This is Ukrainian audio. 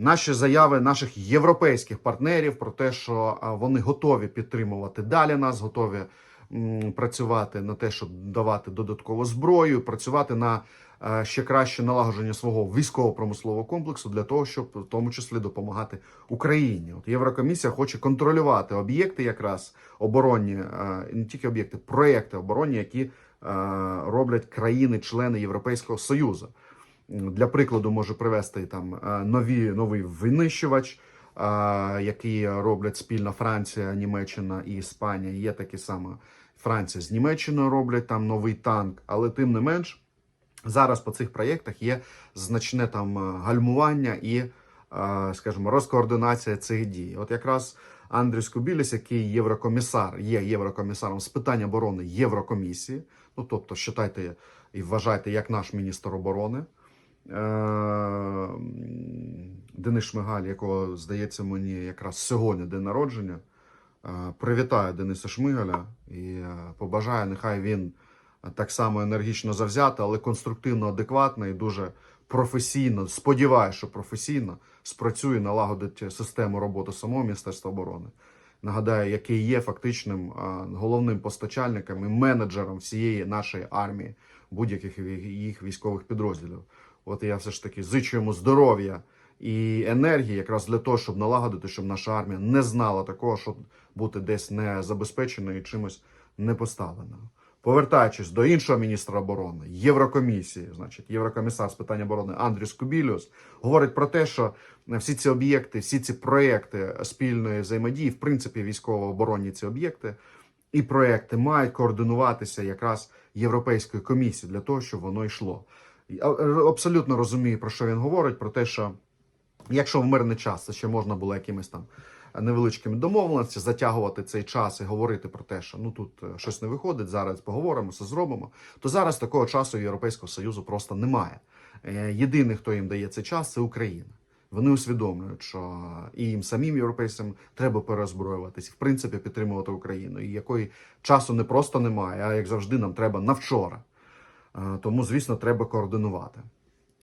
наші заяви наших європейських партнерів про те, що вони готові підтримувати далі нас, готові працювати на те, щоб давати додаткову зброю, працювати на е, ще краще налагодження свого військово-промислового комплексу для того, щоб в тому числі допомагати Україні. От Єврокомісія хоче контролювати об'єкти, якраз оборонні, е, не тільки об'єкти, проекти оборонні, які е, роблять країни-члени Європейського Союзу. Для прикладу можу привести там е, нові новий винищувач, е, який роблять спільно Франція, Німеччина і Іспанія. Є такі саме Франція з Німеччиною роблять там новий танк, але тим не менш. Зараз по цих проєктах є значне там е, гальмування і, скажімо, розкоординація цих дій. От якраз Андрій Скубіліс, який єврокомісар, є єврокомісаром з питань оборони Єврокомісії. Ну тобто, вважайте і вважайте, як наш міністр оборони. Е, Денис Шмигаль, якого здається мені якраз сьогодні день народження. Е, Привітаю Дениса Шмигаля і е, побажаю, нехай він так само енергічно завзято, але конструктивно адекватно і дуже професійно, сподіваюся, що професійно спрацює, налагодить систему роботи самого Міністерства оборони. Нагадаю, який є фактичним головним постачальником і менеджером всієї нашої армії, будь-яких їх військових підрозділів. От я все ж таки зичу йому здоров'я і енергії, якраз для того, щоб налагодити, щоб наша армія не знала такого, щоб бути десь не забезпеченою і чимось не поставленою. Повертаючись до іншого міністра оборони, Єврокомісії, значить, єврокомісар з питань оборони Андрій Скубіліус говорить про те, що всі ці об'єкти, всі ці проекти спільної взаємодії, в принципі, військово-оборонні ці об'єкти і проекти мають координуватися якраз Європейською комісією для того, щоб воно йшло. Я абсолютно розумію, про що він говорить, про те, що якщо в мирний час це ще можна було якимись там невеличкими домовленості, затягувати цей час і говорити про те, що ну тут е, щось не виходить, зараз поговоримо, все зробимо. То зараз такого часу Європейського Союзу просто немає. Е, Єдиний, хто їм дає цей час, це Україна. Вони усвідомлюють, що і їм самим європейцям треба переозброюватись, в принципі, підтримувати Україну, і якої часу не просто немає, а як завжди, нам треба на вчора. Е, Тому, звісно, треба координувати.